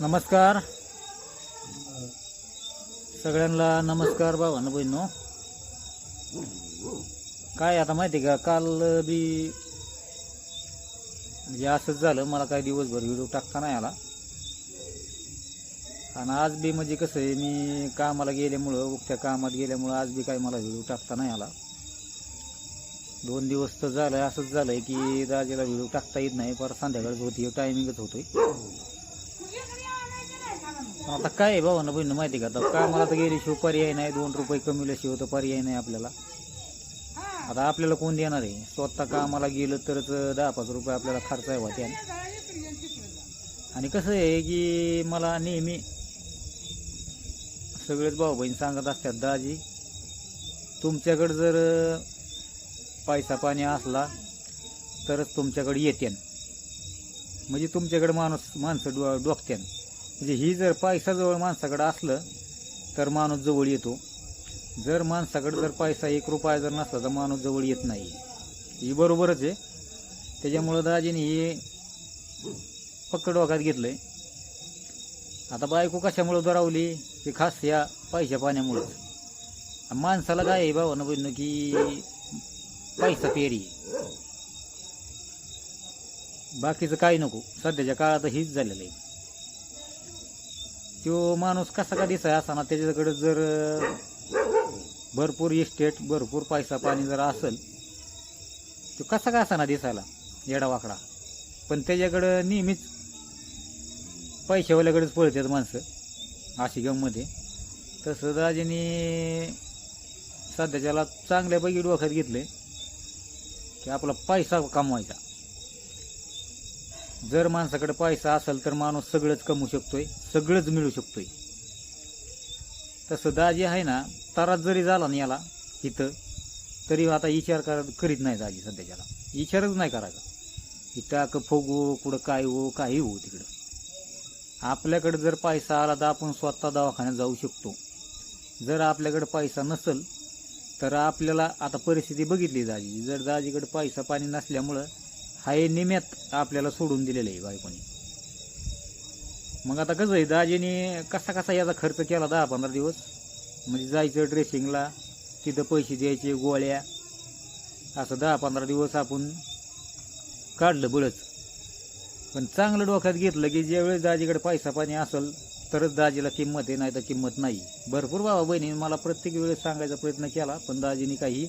नमस्कार. सगळ्यांना नमस्कार भावानं बहिणो काय आता माहिती का काल बी म्हणजे असंच झालं मला काय दिवसभर व्हिडिओ टाकता नाही आला. आणि आज बी म्हणजे कसं आहे मी कामाला गेल्यामुळं त्या कामात गेल्यामुळं आज बी काय मला व्हिडिओ टाकता नाही आला. दोन दिवस तर झालं असंच झालं आहे की दाजीला व्हिडिओ टाकता येत नाही पर संध्याकाळच होती टायमिंगच होतोय. आता काय आहे भाऊ ना बहिण माहिती का? आता कामाला तर गेल्याशिवाय पर्याय नाही दोन रुपये कमील्याशिवाय तर पर्याय नाही आपल्याला. आता आपल्याला कोण देणार आहे? स्वतः कामाला गेलं तरच दहा पाच रुपये आपल्याला खर्च आहे होत्या आणि कसं आहे की मला नेहमी सगळेच भाऊ बहीण सांगत असतात दाजी तुमच्याकडं जर पैसा पाणी असला तरच तुमच्याकडे येत्यान. म्हणजे तुमच्याकडे माणूस माणसं डो डोकत्यान. म्हणजे ही जर पैसा जवळ माणसाकडं असलं तर माणूस जवळ येतो. जर माणसाकडे जर पैसा एक रुपया जर नसला तर माणूस जवळ येत नाही. ही बरोबरच आहे. त्याच्यामुळं दाजीने हे पक्क डोक्यात घेतलंय. आता बायको कशामुळं दरावली? की खास या पैशा पाण्यामुळंच. माणसाला काय आहे भावानं बहिणं की पैसा पेरी बाकीचं काही नको. सध्याच्या काळात हीच झालेलं आहे. तो माणूस कसा का दिसाय असा त्याच्याकडे जर भरपूर इस्टेट भरपूर पैसा पाणी जर असेल तो कसा का असा दिसायला येडावाकडा? पण त्याच्याकडं नेहमीच पैशावाल्याकडेच पळतात माणसं अशी गममध्ये तसं दाजीने सध्याच्याला चांगल्यापैकी डोक्यात घेतले की आपला पैसा कमवायचा. जर माणसाकडे पैसा असेल तर माणूस सगळंच कमवू शकतोय सगळंच मिळू शकतोय. तसं दाजी आहे ना तारात जरी झाला ना याला इथं तरी आता विचार कर करीत नाही दाजी सध्याच्याला विचारच नाही करायचा. इथं का फोगू कुठं काय हो काही हो तिकडं. आपल्याकडे जर पैसा आला तर आपण स्वतः दवाखान्यात जाऊ शकतो. जर आपल्याकडे पैसा नसेल तर आपल्याला आता परिस्थिती बघितली दाजी. जर दाजीकडे पैसा पाणी नसल्यामुळं हा हे निम्यात आपल्याला सोडून दिलेलं आहे बायकोनी. मग आता कसं आहे दाजीने कसा कसा याचा खर्च केला दहा पंधरा दिवस? म्हणजे जायचं ड्रेसिंगला तिथं पैसे द्यायचे गोळ्या. असं दहा पंधरा दिवस आपण काढलं बळच पण चांगलं डोक्यात घेतलं की ज्यावेळेस दाजीकडे पैसा पाणी असेल तरच दाजीला किंमत आहे नाही तर किंमत नाही. भरपूर बाबा बहिणी मला प्रत्येक वेळेस सांगायचा प्रयत्न केला पण दाजीने काही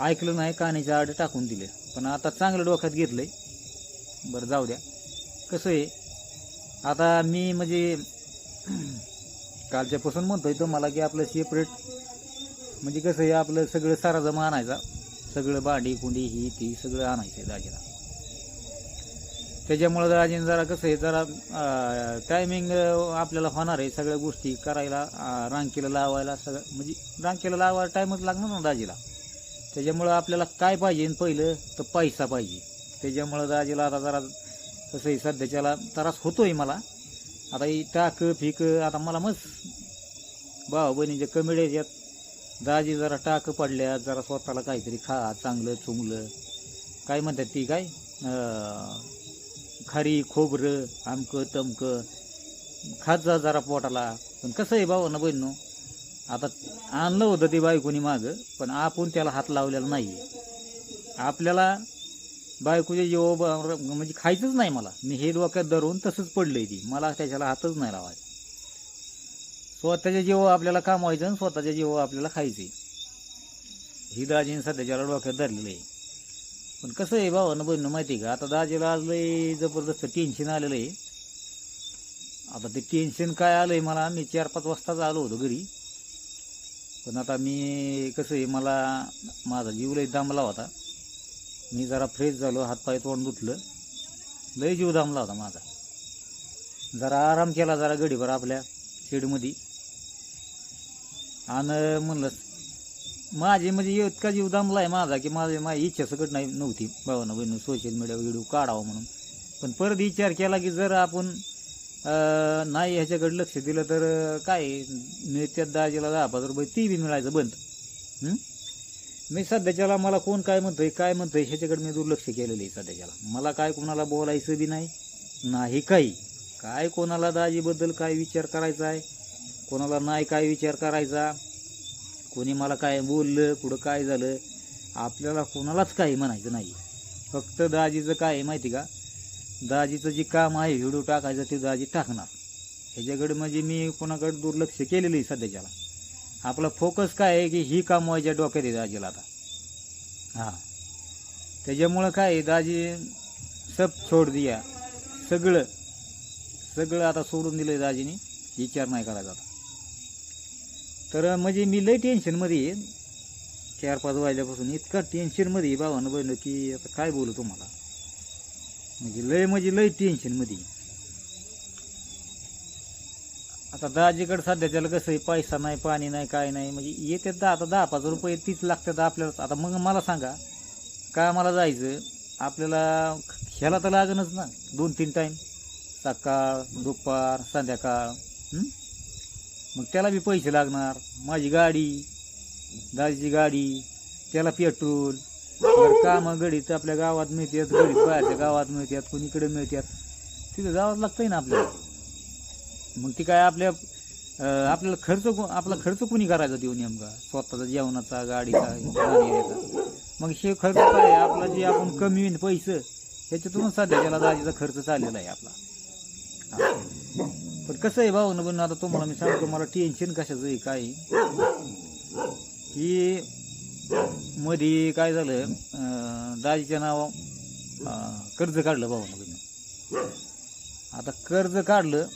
ऐकलं नाही कानाचे आड टाकून दिले. पण आता चांगलं डोक्यात घेतलं आहे बरं जाऊ द्या. कसं आहे आता मी म्हणजे कालच्यापासून म्हणतो आहे तुम्हाला की आपलं सेपरेट म्हणजे कसं आहे आपलं सगळं सारा जमा आणायचा. सगळं भांडी कुंडी ही ती सगळं आणायचं आहे दाजीला. त्याच्यामुळं दाजीनं जरा कसं आहे जरा टायमिंग आपल्याला होणार आहे सगळ्या गोष्टी करायला रांकेला लावायला सगळं म्हणजे रांकेला लावायला टाईमच लागणार ना दाजीला? त्याच्यामुळं आपल्याला काय पाहिजे पहिलं तर पैसा पाहिजे. त्याच्यामुळं दाजीला आता जरा तसंही सध्याच्याला त्रास होतोय मला. आता ही टाक फिक आता मला मस्त भाऊ बहिणीच्या कमेड्या याच्यात दाजी जरा टाक पडल्या जरा स्वतःला काहीतरी खा चांगलं चुंगलं. काय म्हणतात ती काय? खारी खोबरं आमकं तमकं. खात जा जरा पोटाला. पण कसं आहे भाऊ ना बहिणू आता आणलं होतं ते बायकोनी मागं पण आपण त्याला हात लावलेला नाही आपल्याला बायकोच्या जेव म्हणजे खायचंच नाही मला. मी हे डोक्यात धरून तसंच पडलंय ती. मला त्याच्याला हातच नाही लावायचा. स्वतःच्या जेव आपल्याला कामवायचं आणि स्वतःच्या जेव आपल्याला खायचे. ही दाजीने सध्याच्याला डोक्यात धरलेलं आहे. पण कसं आहे भावानं बहिणं माहिती आहे का? आता दाजीला आज लय जबरदस्त टेन्शन आलेलं आहे. आता ते टेन्शन काय आलं आहे मला? मी चार पाच वाजताच आलो होतो घरी. पण आता मी कसं आहे मला माझा जीव लय दामला होता. मी जरा फ्रेश झालो हातपाय तोंड धुतलं लय जीव दामला होता माझा. जरा आराम केला जरा गडीभर आपल्या शेडमध्ये. आणि म्हणलं माझे म्हणजे इतका जीव दामला आहे माझा की माझी माझी इच्छा सकट नाही नव्हती. भावानं बहिणी सोशल मीडिया व्हिडिओ काढावा म्हणून. पण परत विचार केला की जर आपण नाही ह्याच्याकडे लक्ष दिलं तर काय काय मिळत्यात दाजीला दहा पाच रुपये ती बी मिळायचं बंद. मी सध्याच्याला मला कोण काय म्हणतोय काय म्हणतोय ह्याच्याकडे मी दुर्लक्ष केलेलं आहे सध्याच्याला. मला काय कोणाला बोलायचं बी नाही नाही काही. काय कोणाला दाजीबद्दल काय विचार करायचा आहे? कोणाला नाही काय विचार करायचा? कोणी मला काय बोललं पुढं काय झालं? आपल्याला कोणालाच काही म्हणायचं नाही. फक्त दाजीचं काय आहे माहिती का? दाजीचं जे काम आहे व्हिडिओ टाकायचं ते दाजी टाकणार. ह्याच्याकडे म्हणजे मी कोणाकडे दुर्लक्ष केलेलं आहे सध्याच्याला आपला फोकस काय आहे की ही काम व्हायच्या डोक्यात आहे दाजीला आता. हां. त्याच्यामुळं काय आहे, दाजी सब सोड दिया. सगळं सगळं आता सोडून दिलं दाजीने. विचार नाही करायचा आता. तर म्हणजे मी लई टेन्शनमध्ये चार पाच वाजल्यापासून इतका टेन्शनमध्ये आहे भावानं बहिणं की आता काय बोलू तुम्हाला. म्हणजे लय म्हणजे लय टेन्शनमध्ये मध्ये. आता दाजीकडे सध्या त्याला कसं आहे पैसा नाही पाणी नाही काय नाही म्हणजे येतात दहा आता दहा पाच रुपये तीच लागतात आपल्याला. आता मग मला सांगा का मला जायचं आपल्याला ह्याला तर लागणच ना दोन तीन टाईम सकाळ दुपार संध्याकाळ मग त्याला बी पैसे लागणार. माझी गाडी दाजीची गाडी त्याला पेट्रोल काम गडीत आपल्या गावात मिळतात गडीत बाहेरच्या गावात मिळतात कोणीकडे मिळतात तिथं जावंच लागतंय ना आपल्याला मग ती काय आपल्या अं, आपल्याला खर्च को- आपला खर्च कोणी करायचा देऊ नेमका स्वतःचा जेवणाचा गाडीचा मग हे खर्च काय आहे? आपला जे आपण कमी होईन पैसे ह्याच्यातूनच सध्या त्याला दाजीचा खर्च चाललेला आहे आपला हा. पण कसं आहे भाऊ पण आता तुम्हाला मी सांगतो मला टेन्शन कशाचं आहे काय आहे? की मध्ये काय झालं दाजीच्या नाव कर्ज काढलं भाऊ आता कर्ज काढलं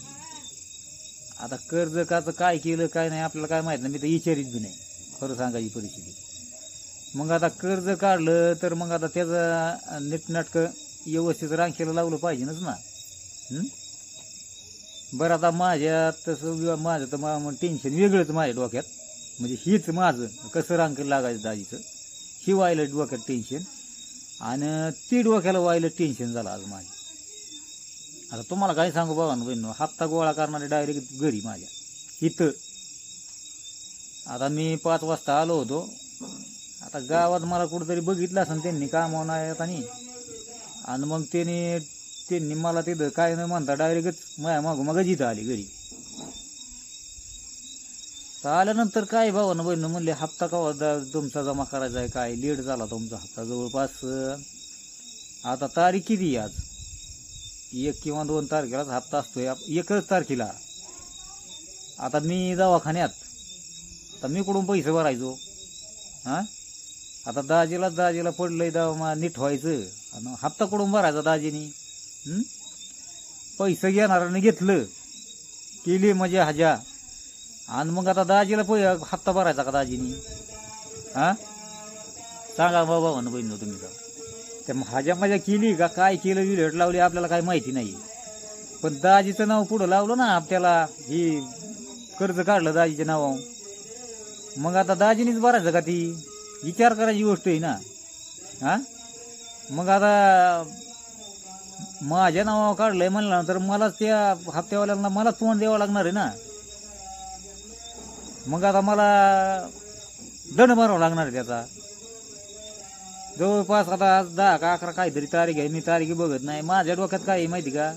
आता कर्ज काचं काय केलं काय नाही आपल्याला काय माहीत नाही मी तर विचारित बी नाही. खरं सांगायची परिस्थिती. मग आता कर्ज काढलं तर मग आता त्याचं नीटनाटकं व्यवस्थित रांखेला लावलं पाहिजेनच ना. बरं आता माझ्या तसं माझं तर मा टेन्शन वेगळंच माझ्या डोक्यात. म्हणजे हीच माझं कसं रांग लागायचं दाजीचं? ही व्हायला डोक्यात टेन्शन आणि ती डोक्याला व्हायला टेन्शन झालं आज माझ्या. आता तुम्हाला काय सांगू बाबा बहिण हप्ता गोळा करणारे डायरेक्ट घरी माझ्या. इथं. आता मी पाच वाजता आलो होतो. आता गावात मला कुठंतरी बघितलं असं त्यांनी काम नाही येत आणि आणि मग त्यांनी त्यांनी मला तिथं काय न म्हणता डायरेक्टच माझ्या मागं इथं आली घरी. तर आल्यानंतर काय भावानं बहिण म्हणले हप्ता कवा दा- तुमचा जमा करायचा आहे काय? लेट झाला तुमचा हप्ता. जवळपास आता तारीख किती आहे आज? एक किंवा दोन तारखेलाच हप्ता असतोय. एकच तारखेला. आता मी दवाखान्यात. आता मी कुठून पैसे भरायचो? हा? आता दाजीला दाजीला पडलंय दवा नीट व्हायचं. आणि हप्ता कुठून भरायचा दाजीनी? पैसे घेणाऱ्याने घेतलं. केली म्हणजे हजा. आणि मग आता दाजीला पै हप्ता भरायचा का दाजीनी? हा? सांगा बाबा म्हणून बहिण तुम्ही का? त्या हजा मजा केली का? काय केलं? विलट लावली? आपल्याला काय माहिती नाही. पण दाजीचं नाव पुढं लावलं ना आपल्याला ही कर्ज काढलं दाजीच्या नावावर. मग आता दाजीनीच भरायचं का ती? विचार करायची गोष्ट आहे ना. हा? मग आता माझ्या नावावर काढलंय म्हणल्यानंतर मला त्या हप्त्यावाल्यांना मला तोंड द्यावं लागणार आहे ना. मग आता मला दंड भरावा लागणार आहे त्याचा. जवळपास आता आज दहा का अकरा काहीतरी तारीख आहे मी तारीख बघत नाही. माझ्या डोक्यात काय आहे माहिती का?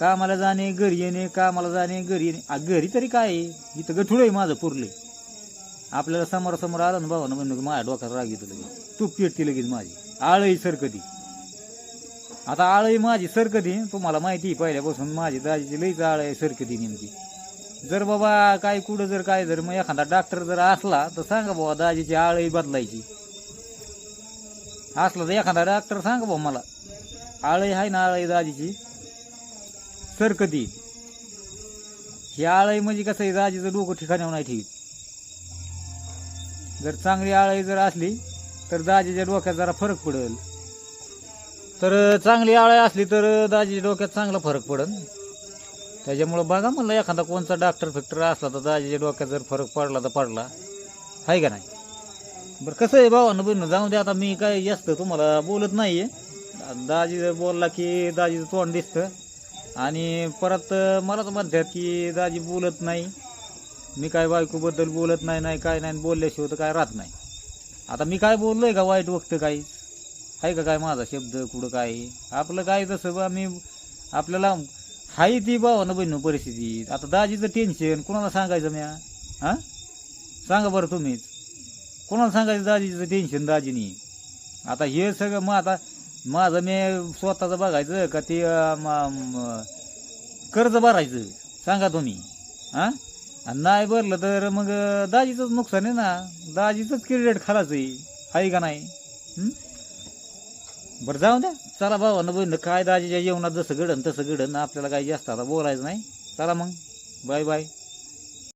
कामाला जाणे घरी येणे कामाला जाणे घरी येणे. घरी तरी काय आहे? इथं गठुळ आहे माझं पुरले. आपल्याला समोर समोर आलं ना भावानं म्हणलं की माझ्या डोक्यात राग येतो लगेच. तूप पेटती लगेच माझी. आळही सरकती. आता आळही माझी सरकती. तुम्हाला माहिती आहे पहिल्यापासून माझी दाजीची लईच आळ आहे सरकती नेमकी. जर बाबा काय कुठं जर काय जर मग एखादा डॉक्टर जर असला तर सांगा बाबा दाजीची आळही बदलायची. असला तर एखादा डॉक्टर सांगा बाबा मला. आळही आहे ना आळही दाजीची? सरकती ही आळही म्हणजे कसं आहे दाजीचं डोकं ठिकाणी नाही ठेवीत. जर चांगली आळही जर असली तर दाजीच्या डोक्यात जरा फरक पडेल. तर चांगली आळी असली तर दाजीच्या डोक्यात चांगला फरक पडेल त्याच्यामुळं बघा म्हणलं एखादा कोणता डॉक्टर फिक्टर असला तर दाजीच्या डोक्यात जर फरक पडला तर पडला. आहे का नाही? बरं कसं आहे भावानं बहिण? जाऊ दे आता मी काय जास्त तुम्हाला बोलत नाही आहे दाजी जर बोलला की दाजीचं तोंड दिसतं. आणि परत मलाच म्हणतात की दाजी बोलत नाही. मी काय बायकोबद्दल बोलत नाही नाही काय नाही बोलल्याशिवाय तर काय राहत नाही. आता मी काय बोललो आहे का वाईट वक्त काही? आहे का काय माझा शब्द कुठं काय आपलं काय तसं बा मी आपल्याला हाय ती भावानं बहिण परिस्थिती. आता दाजीचं टेन्शन कोणाला सांगायचं म्या? हां? सांगा बरं तुम्हीच. कोणाला सांगायचं दाजीचं टेन्शन दाजीनी? आता हे सगळं मग आता माझं मी स्वतःचं बघायचं का ते कर्ज भरायचं. सांगा तुम्ही. हां? आणि नाही भरलं तर मग दाजीचंच नुकसान आहे ना. दाजीचंच क्रेडिट खालायचं आहे. का नाही? बरं जाऊ द्या. चला भावानं बहिण काय दाजीच्या जेवणात जसं घडन तसं घडन. आपल्याला काही जास्त आता बोलायचं नाही. चला मग. Bye bye.